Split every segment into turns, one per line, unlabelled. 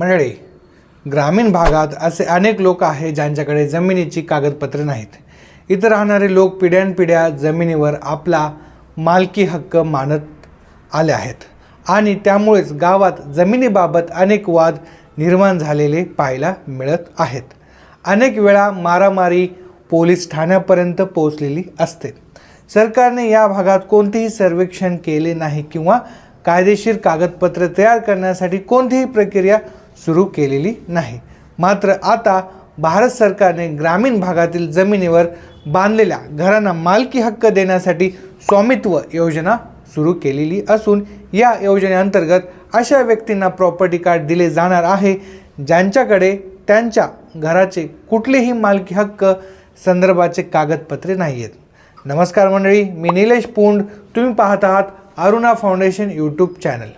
मंडळी ग्रामीण भागात असे अनेक लोक आहेत ज्यांच्याकडे जमिनीची कागदपत्रे नाहीत. इथं राहणारे लोक पिढ्यानपिढ्या जमिनीवर आपला मालकी हक्क मानत आले आहेत. आणि त्यामुळेच गावात जमिनीबाबत अनेक वाद निर्माण झालेले पाहायला मिळत आहेत. अनेक वेळा मारामारी पोलीस ठाण्यापर्यंत पोहोचलेली असते. सरकारने या भागात कोणतेही सर्वेक्षण केले नाही किंवा कायदेशीर कागदपत्रे तयार करण्यासाठी कोणतीही प्रक्रिया सुरू केलेली नाही. मात्र आता भारत सरकारने ग्रामीण भागातील जमिनीवर बांधलेल्या घरांना मालकी हक्क देण्यासाठी स्वामित्व योजना सुरू केलेली असून या योजनेअंतर्गत अशा व्यक्तींना प्रॉपर्टी कार्ड दिले जाणार आहे ज्यांच्याकडे त्यांच्या घराचे कुठलेही मालकी हक्क संदर्भाचे कागदपत्रे नाही आहेत नमस्कार मंडळी मी निलेश पुंड. तुम्ही पाहत आहात अरुणा फाउंडेशन यूट्यूब चॅनल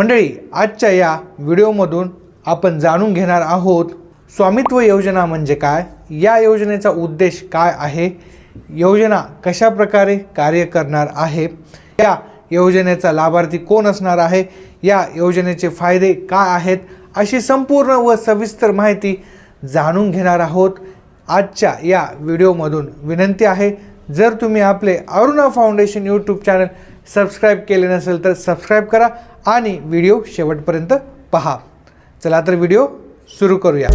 मंडळी आजच्या या व्हिडिओमधून आपण जाणून घेणार आहोत स्वामित्व योजना म्हणजे काय? या योजनेचा उद्देश काय आहे? योजना कशा प्रकारे कार्य करणार आहे? या योजनेचा लाभार्थी कोण असणार आहे? या योजनेचे फायदे काय आहेत? अशी संपूर्ण व सविस्तर माहिती जाणून घेणार आहोत. आजच्या या व्हिडिओमधून विनंती आहे जर तुम्ही आपले Aruna foundation YouTube channel subscribe केले नसेल तर सबस्क्राईब करा आणि व्हिडिओ शेवटपर्यंत पहा. चला तर व्हिडिओ सुरू करूया.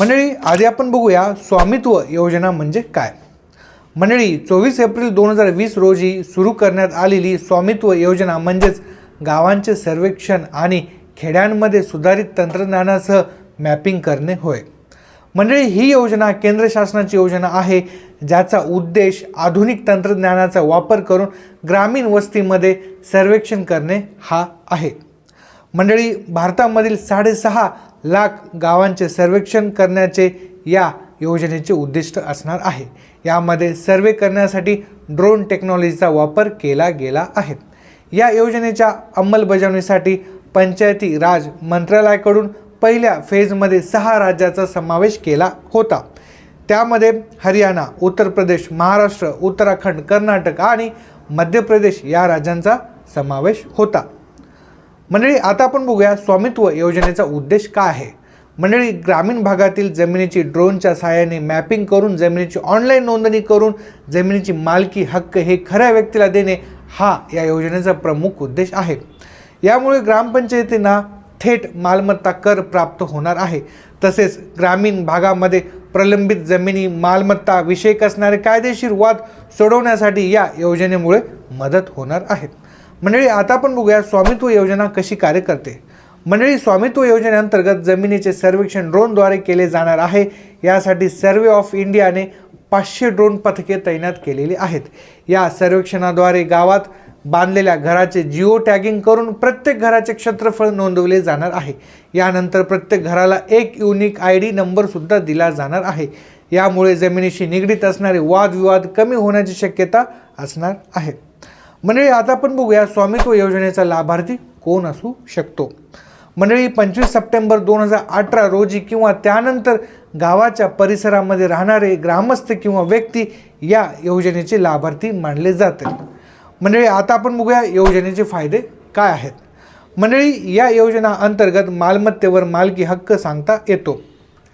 मंडळी आधी आपण बघूया स्वामित्व योजना म्हणजे काय? मंडळी चोवीस एप्रिल दोन हजार वीस रोजी सुरू करण्यात आलेली स्वामित्व योजना म्हणजेच गावांचे सर्वेक्षण आणि खेड्यांमध्ये सुधारित तंत्रज्ञानासह मॅपिंग करणे होय. मंडळी ही योजना केंद्र शासनाची योजना आहे ज्याचा उद्देश आधुनिक तंत्रज्ञानाचा वापर करून ग्रामीण वस्तीमध्ये सर्वेक्षण करणे हा आहे. मंडळी भारतामधील साडेसहा लाख गावांचे सर्वेक्षण करण्याचे या योजनेचे उद्दिष्ट असणार आहे. यामध्ये सर्वे करण्यासाठी ड्रोन टेक्नॉलॉजीचा वापर केला गेला आहे. या योजनेच्या अंमलबजावणीसाठी पंचायती राज मंत्रालयाकडून पहिल्या फेजमध्ये सहा राज्याचा समावेश केला होता. त्यामध्ये हरियाणा उत्तर प्रदेश महाराष्ट्र उत्तराखंड कर्नाटक आणि मध्य प्रदेश या राज्यांचा समावेश होता. मंडळी आता आपण बघूया स्वामित्व योजनेचा उद्देश काय आहे. मंडळी ग्रामीण भागातील जमिनीची ड्रोनच्या सहाय्याने मॅपिंग करून जमिनीची ऑनलाईन नोंदणी करून जमिनीची मालकी हक्क हे खऱ्या व्यक्तीला देणे हा या योजनेचा प्रमुख उद्देश आहे. यामुळे ग्रामपंचायतींना थेट मालमत्ता कर प्राप्त होणार आहे. तसेच ग्रामीण भागामध्ये प्रलंबित जमिनी मालमत्ता विषयक असणारे कायदेशीर वाद सोडवण्यासाठी या योजनेमुळे मदत होणार आहे. मंडळी आता आपण बघूया स्वामित्व योजना कशी कार्य करते. मंडळी स्वामित्व योजनेअंतर्गत जमिनीचे सर्वेक्षण ड्रोनद्वारे केले जाणार आहे. यासाठी सर्वे ऑफ इंडियाने पाचशे ड्रोन पथके तैनात केलेली आहेत. या सर्वेक्षणाद्वारे गावात बांधलेल्या घराचे जिओ टॅगिंग करून प्रत्येक घराचे क्षेत्रफळ नोंदवले जाणार आहे. यानंतर प्रत्येक घराला एक युनिक आय डी नंबरसुद्धा दिला जाणार आहे. यामुळे जमिनीशी निगडीत असणारे वादविवाद कमी होण्याची शक्यता असणार आहे. मंडळी आता आपण बघूया स्वामित्व योजनेचा लाभार्थी कोण असू शकतो. मंडळी पंचवीस सप्टेंबर दोन हजार अठरा रोजी किंवा त्यानंतर गावाच्या परिसरामध्ये राहणारे ग्रामस्थ किंवा व्यक्ती या योजनेचे लाभार्थी मानले जातील. मंडळी आता आपण बघूया योजनेचे फायदे काय आहेत. मंडळी या योजना अंतर्गत मालमत्तेवर मालकी हक्क सांगता येतो.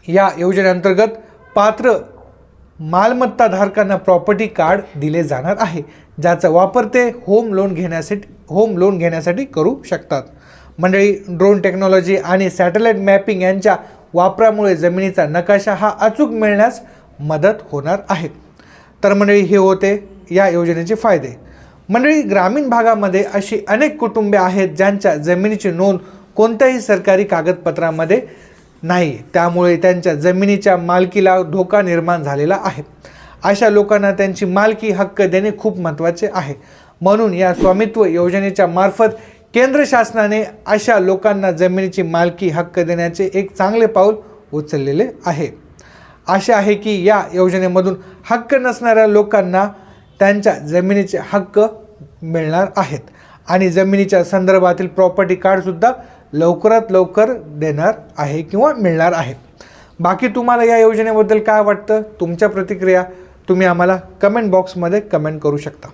या योजनेअंतर्गत पात्र मालमत्ताधारकांना प्रॉपर्टी कार्ड दिले जाणार आहे ज्याचा वापर ते होम लोन घेण्यासाठी होम लोन घेण्यासाठी करू शकतात. मंडळी ड्रोन टेक्नॉलॉजी आणि सॅटेलाईट मॅपिंग यांच्या वापरामुळे जमिनीचा नकाशा हा अचूक मिळण्यास मदत होणार आहे. तर मंडळी हे होते या योजनेचे फायदे. मंडळी ग्रामीण भागामध्ये अशी अनेक कुटुंबे आहेत ज्यांच्या जमिनीची नोंद कोणत्याही सरकारी कागदपत्रामध्ये नाही. त्यामुळे त्यांच्या जमिनीच्या मालकीला धोका निर्माण झालेला आहे. अशा लोकांना त्यांची मालकी हक्क देणे खूप महत्त्वाचे आहे. म्हणून या स्वामित्व योजनेच्या मार्फत केंद्र शासनाने अशा लोकांना जमिनीची मालकी हक्क देण्याचे एक चांगले पाऊल उचललेले आहे. आशा आहे की या योजनेमधून हक्क नसणाऱ्या लोकांना त्यांच्या जमिनीचे हक्क मिळणार आहेत. आणि जमिनीच्या संदर्भातील प्रॉपर्टी कार्डसुद्धा लवकरात लवकर देणार आहे किंवा मिळणार आहे बाकी तुम्हाला या योजनेबद्दल काय वाटतं? तुमच्या प्रतिक्रिया तुम्ही आम्हाला कमेंट बॉक्समध्ये कमेंट करू शकता.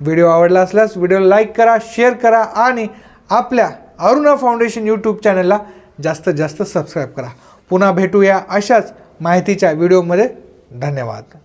व्हिडिओ आवडला असल्यास व्हिडिओला लाईक करा शेअर करा आणि आपल्या अरुणा फाउंडेशन यूट्यूब चॅनलला जास्तीत जास्त सबस्क्राईब करा. पुन्हा भेटूया अशाच माहितीच्या व्हिडिओमध्ये धन्यवाद.